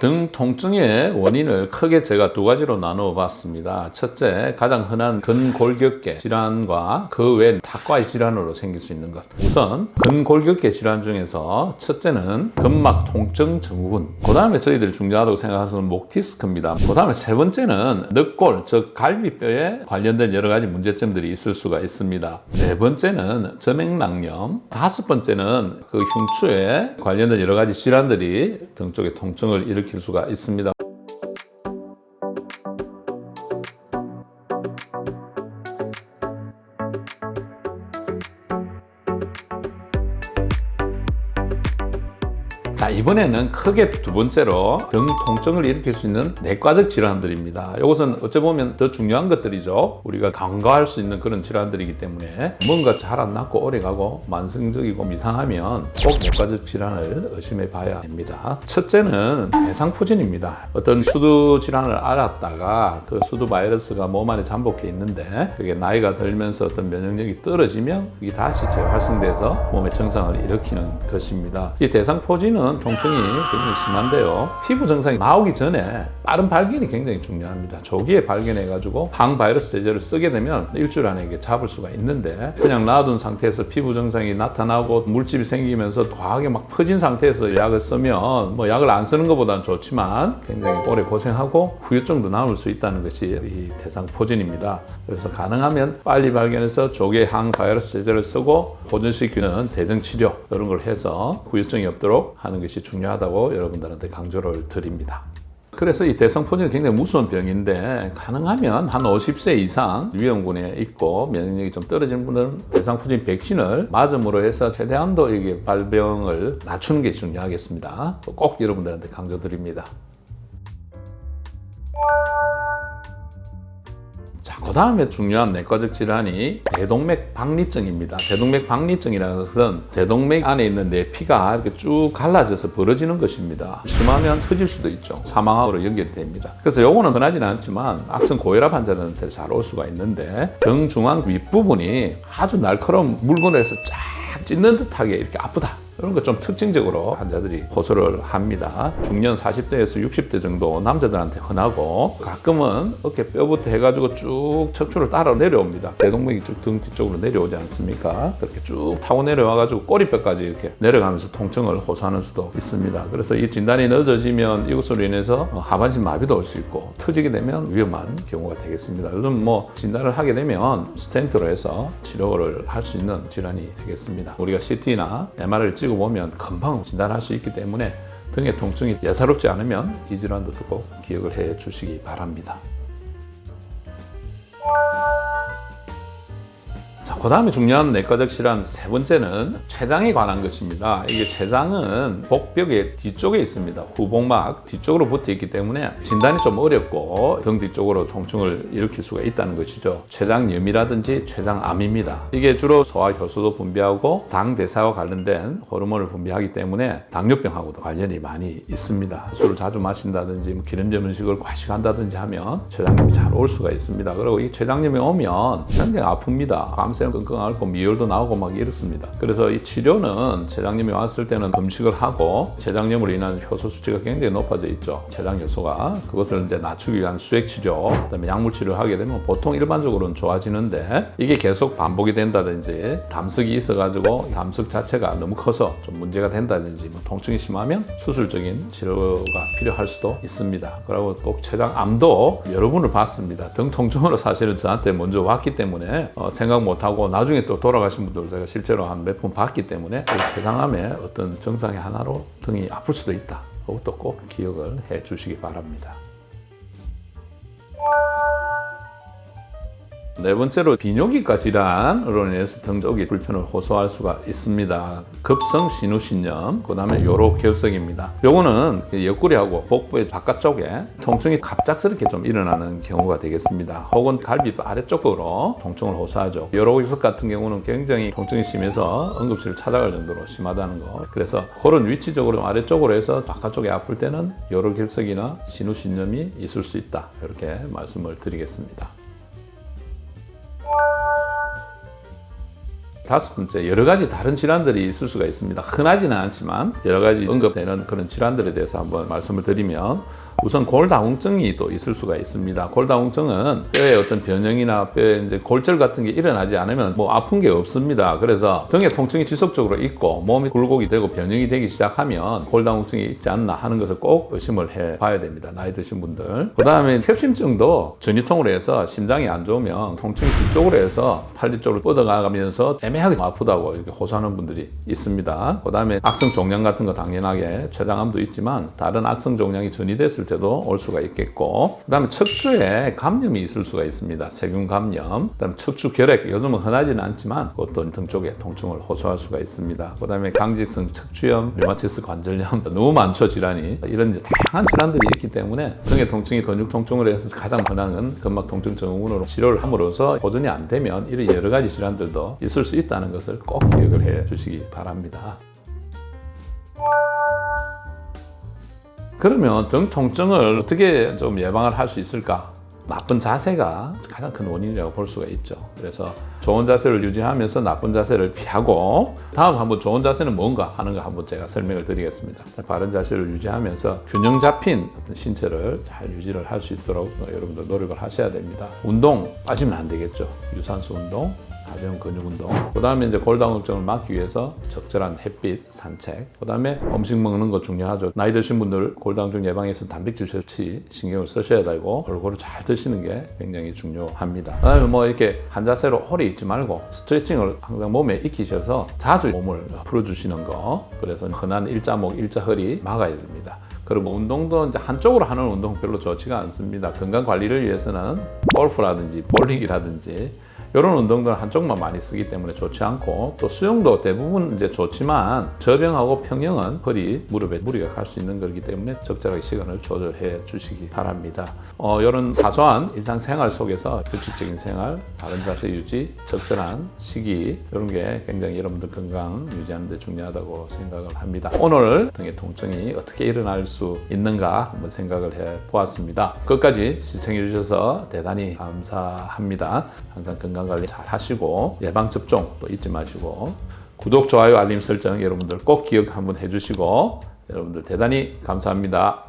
등 통증의 원인을 크게 제가 두 가지로 나누어 봤습니다. 첫째, 가장 흔한 근골격계 질환과 그외 탁과의 질환으로 생길 수 있는 것. 우선 근골격계 질환 중에서 첫째는 근막 통증 증후군. 그 다음에 저희들이 중요하다고 생각하는 목 디스크입니다. 그 다음에 세 번째는 늑골, 즉 갈비뼈에 관련된 여러 가지 문제점들이 있을 수가 있습니다. 네 번째는 점액낭염. 다섯 번째는 그 흉추에 관련된 여러 가지 질환들이 등 쪽에 통증을 일으 킬 수가 있습니다. 이번에는 크게 두 번째로 등 통증을 일으킬 수 있는 내과적 질환들입니다. 이것은 어찌 보면 더 중요한 것들이죠. 우리가 간과할 수 있는 그런 질환들이기 때문에 뭔가 잘안 낫고 오래 가고 만성적이고 이상하면 꼭 내과적 질환을 의심해 봐야 됩니다. 첫째는 대상포진입니다. 어떤 수두 질환을 알았다가 그 수두 바이러스가 몸 안에 잠복해 있는데 그게 나이가 들면서 어떤 면역력이 떨어지면 그게 다시 재활성돼서 몸의 증상을 일으키는 것입니다. 이 대상포진은 통증이 굉장히 심한데요. 피부 증상이 나오기 전에 빠른 발견이 굉장히 중요합니다. 조기에 발견해가지고 항바이러스 제제를 쓰게 되면 일주일 안에 이게 잡을 수가 있는데 그냥 놔둔 상태에서 피부 증상이 나타나고 물집이 생기면서 과하게 막 퍼진 상태에서 약을 쓰면 뭐 약을 안 쓰는 것보다는 좋지만 굉장히 오래 고생하고 후유증도 남을 수 있다는 것이 이 대상 포진입니다. 그래서 가능하면 빨리 발견해서 조기에 항바이러스 제제를 쓰고 보존시키는 대증 치료 이런 걸 해서 후유증이 없도록 하는 것이 중요하다고 여러분들한테 강조를 드립니다. 그래서 이 대성포진은 굉장히 무서운 병인데 가능하면 한 50세 이상 위험군에 있고 면역력이 좀 떨어진 분들은 대상포진 백신을 맞음으로 해서 최대한도 이게 발병을 낮추는 게 중요하겠습니다. 꼭 여러분들한테 강조드립니다. 그 다음에 중요한 내과적 질환이 대동맥 박리증입니다. 대동맥 박리증이라는 것은 대동맥 안에 있는 내 피가 이렇게 쭉 갈라져서 벌어지는 것입니다. 심하면 터질 수도 있죠. 사망으로 연결됩니다. 그래서 요거는 흔하지는 않지만 악성 고혈압 환자들한테 잘 올 수가 있는데 등 중앙 윗부분이 아주 날카로운 물건에서 쫙 찢는 듯하게 이렇게 아프다. 이런 거 좀 특징적으로 환자들이 호소를 합니다. 중년 40대에서 60대 정도 남자들한테 흔하고 가끔은 어깨 뼈부터 해가지고 쭉 척추를 따라 내려옵니다. 대동맥이 쭉 등 뒤쪽으로 내려오지 않습니까? 그렇게 쭉 타고 내려와가지고 꼬리뼈까지 이렇게 내려가면서 통증을 호소하는 수도 있습니다. 그래서 이 진단이 늦어지면 이것으로 인해서 하반신 마비도 올 수 있고 터지게 되면 위험한 경우가 되겠습니다. 요즘 뭐 진단을 하게 되면 스텐트로 해서 치료를 할 수 있는 질환이 되겠습니다. 우리가 CT나 MR을 찍어 보면 금방 진단할 수 있기 때문에 등의 통증이 예사롭지 않으면 이 질환도 꼭 기억을 해 주시기 바랍니다. 그 다음에 중요한 내과적 질환 세 번째는 췌장에 관한 것입니다. 이게 췌장은 복벽의 뒤쪽에 있습니다. 후복막 뒤쪽으로 붙어 있기 때문에 진단이 좀 어렵고 등 뒤쪽으로 통증을 일으킬 수가 있다는 것이죠. 췌장염이라든지 췌장암입니다. 이게 주로 소화 효소도 분비하고 당 대사와 관련된 호르몬을 분비하기 때문에 당뇨병하고도 관련이 많이 있습니다. 술을 자주 마신다든지 뭐 기름진 음식을 과식한다든지 하면 췌장염이 잘 올 수가 있습니다. 그리고 이 췌장염이 오면 굉장히 아픕니다. 밤 새는 끙끙 앓고 미열도 나오고 막 이렇습니다. 그래서 이 치료는 췌장염이 왔을 때는 금식을 하고 췌장염으로 인한 효소 수치가 굉장히 높아져 있죠. 췌장 효소가 그것을 이제 낮추기 위한 수액 치료, 그다음에 약물 치료를 하게 되면 보통 일반적으로는 좋아지는데 이게 계속 반복이 된다든지 담석이 있어가지고 담석 자체가 너무 커서 좀 문제가 된다든지 뭐 통증이 심하면 수술적인 치료가 필요할 수도 있습니다. 그리고 꼭 췌장암도 여러 분을 봤습니다. 등 통증으로 사실은 저한테 먼저 왔기 때문에 어, 생각 못하고 나중에 또 돌아가신 분들 제가 실제로 한 몇 분 봤기 때문에 이 췌장암의 어떤 증상의 하나로 등이 아플 수도 있다. 그것도 꼭 기억을 해 주시기 바랍니다. 네 번째로 비뇨기과 질환으로 인해서 등 쪽이 불편을 호소할 수가 있습니다. 급성 신우신염, 그 다음에 요로 결석입니다. 요거는 옆구리하고 복부의 바깥쪽에 통증이 갑작스럽게 좀 일어나는 경우가 되겠습니다. 혹은 갈비뼈 아래쪽으로 통증을 호소하죠. 요로 결석 같은 경우는 굉장히 통증이 심해서 응급실을 찾아갈 정도로 심하다는 거. 그래서 그런 위치적으로 아래쪽으로 해서 바깥쪽에 아플 때는 요로 결석이나 신우신염이 있을 수 있다. 이렇게 말씀을 드리겠습니다. 다섯 번째 여러 가지 다른 질환들이 있을 수가 있습니다. 흔하지는 않지만 여러 가지 언급되는 그런 질환들에 대해서 한번 말씀을 드리면 우선 골다공증이 또 있을 수가 있습니다. 골다공증은 뼈에 어떤 변형이나 뼈에 이제 골절 같은 게 일어나지 않으면 뭐 아픈 게 없습니다. 그래서 등의 통증이 지속적으로 있고 몸이 굴곡이 되고 변형이 되기 시작하면 골다공증이 있지 않나 하는 것을 꼭 의심을 해 봐야 됩니다. 나이 드신 분들. 그 다음에 협심증도 전이통으로 해서 심장이 안 좋으면 통증이 뒤쪽으로 해서 팔 뒤쪽으로 뻗어가면서 애매하게 아프다고 이렇게 호소하는 분들이 있습니다. 그 다음에 악성 종양 같은 거 당연하게 췌장암도 있지만 다른 악성 종양이 전이됐을 때도 올 수가 있겠고 그 다음에 척추에 감염이 있을 수가 있습니다. 세균 감염, 그 다음에 척추 결핵 요즘은 흔하지는 않지만 그것도 등 쪽에 통증을 호소할 수가 있습니다. 그 다음에 강직성 척추염, 류마티스 관절염 너무 많죠 질환이 이런 다양한 질환들이 있기 때문에 등의 통증이 근육 통증으로 해서 가장 흔한 건 근막 통증 증후군으로 치료를 함으로써 보존이 안 되면 이런 여러 가지 질환들도 있을 수 있다는 것을 꼭 기억을 해 주시기 바랍니다. 그러면 등 통증을 어떻게 좀 예방을 할 수 있을까? 나쁜 자세가 가장 큰 원인이라고 볼 수가 있죠. 그래서 좋은 자세를 유지하면서 나쁜 자세를 피하고 다음 한번 좋은 자세는 뭔가 하는 거 한번 제가 설명을 드리겠습니다. 바른 자세를 유지하면서 균형 잡힌 어떤 신체를 잘 유지를 할 수 있도록 여러분들 노력을 하셔야 됩니다. 운동 빠지면 안 되겠죠. 유산소 운동, 가벼운 근육 운동. 그 다음에 이제 골다공증을 막기 위해서 적절한 햇빛, 산책. 그 다음에 음식 먹는 거 중요하죠. 나이 드신 분들 골다공증 예방에서 단백질 섭취 신경을 쓰셔야 되고 골고루 잘 드시는 게 굉장히 중요합니다. 그 다음에 뭐 이렇게 한 자세로 오래 있지 말고 스트레칭을 항상 몸에 익히셔서 자주 몸을 풀어주시는 거. 그래서 흔한 일자목, 일자허리 막아야 됩니다. 그리고 운동도 이제 한쪽으로 하는 운동 별로 좋지가 않습니다. 건강 관리를 위해서는 골프라든지 볼링이라든지 이런 운동들은 한쪽만 많이 쓰기 때문에 좋지 않고 또 수영도 대부분 이제 좋지만 저병하고 평형은 허리, 무릎에 무리가 갈 수 있는 거기 때문에 적절하게 시간을 조절해 주시기 바랍니다. 어, 이런 사소한 일상생활 속에서 규칙적인 생활, 바른 자세 유지, 적절한 식이 이런 게 굉장히 여러분들 건강 유지하는 데 중요하다고 생각을 합니다. 오늘 등의 통증이 어떻게 일어날 수 있는가 한번 생각을 해 보았습니다. 끝까지 시청해 주셔서 대단히 감사합니다. 항상 건강 관리 잘 하시고 예방 접종 또 잊지 마시고 구독, 좋아요, 알림 설정 여러분들 꼭 기억 한번 해주시고 여러분들 대단히 감사합니다.